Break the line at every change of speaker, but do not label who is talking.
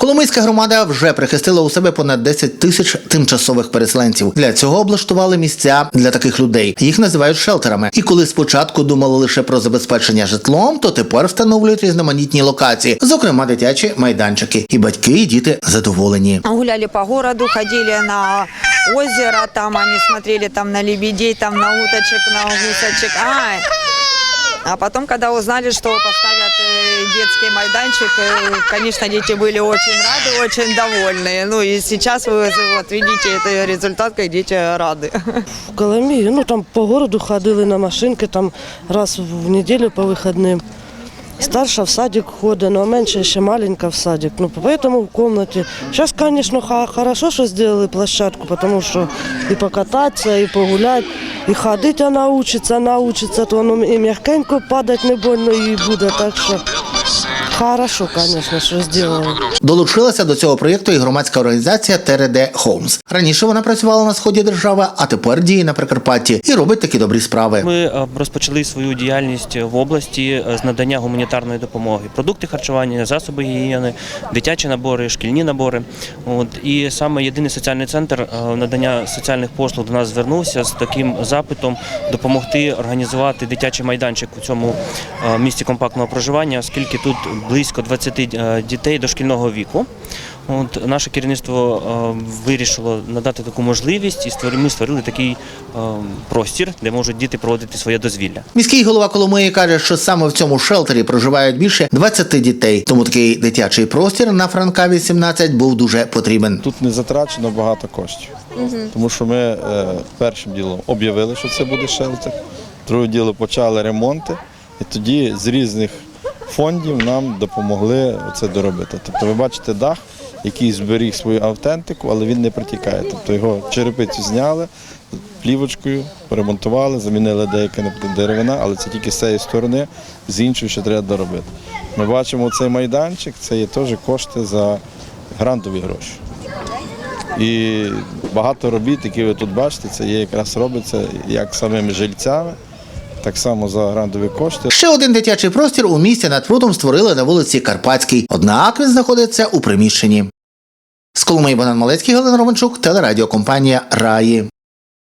Коломийська громада вже прихистила у себе понад 10 тисяч тимчасових переселенців. Для цього облаштували місця для таких людей. Їх називають шелтерами. І коли спочатку думали лише про забезпечення житлом, то тепер встановлюють різноманітні локації, зокрема дитячі майданчики. І батьки, і діти задоволені.
Гуляли по городу, ходили на озеро, там они смотрели там на лебедей, там на уточек, на гусочек. Ай. А потом, когда узнали, что поставят э, детский майданчик, э, конечно, дети были очень рады, очень довольны. Ну и сейчас вы вот видите это результат, как дети рады.
В Коломиї, ну там по городу ходили на машинки, там раз в неділю по вихідним. Старша в садик ходить, ну а менше ще маленька в садик. Ну, поэтому в комнате. Сейчас, конечно, хорошо, что сделали площадку, потому что и покататься, и погулять, и ходить она учится, она то воно і м'якенько падать не больно їй буде. Так що хорошо, конечно, що сделали.
Долучилася до цього проєкту і громадська організація ТРД Homes. Раніше вона працювала на сході держави, а тепер діє на Прикарпатті і робить такі добрі справи.
Ми е, розпочали свою діяльність в області е, з надання гуманітарної допомоги, продукти харчування, засоби гігієни, дитячі набори, шкільні набори. От і саме єдиний соціальний центр е, надання соціальних послуг до нас звернувся з таким запитом допомогти організувати дитячий майданчик у цьому місці компактного проживання, оскільки тут близько 20 е, дітей дошкільного віку. От наше керівництво е, вирішило надати таку можливість, і створили, ми створили такий е, простір, де можуть діти проводити своє дозвілля.
Міський голова Коломиї каже, що саме в цьому шелтері проживають більше 20 дітей. Тому такий дитячий простір на Франка 18 був дуже потрібен.
Тут не затрачено багато коштів, тому що ми е, першим ділом об'явили, що це буде шелтер. Друге діло почали ремонти, і тоді з різних фондів нам допомогли це доробити. Тобто ви бачите дах, який зберіг свою автентику, але він не протікає. Тобто його черепицю зняли плівочкою, поремонтували, замінили деяке деревина, але це тільки з цієї сторони, з іншої ще треба доробити. Ми бачимо цей майданчик, це є теж кошти за грантові гроші. І багато робіт, які ви тут бачите, це є якраз робиться як самими жильцями, так само за грантові кошти.
Ще один дитячий простір у місті над прудом створили на вулиці Карпатській. Однак він знаходиться у приміщенні. З Коломиї Богдан Малецький, Галина Романчук, телерадіокомпанія Раї.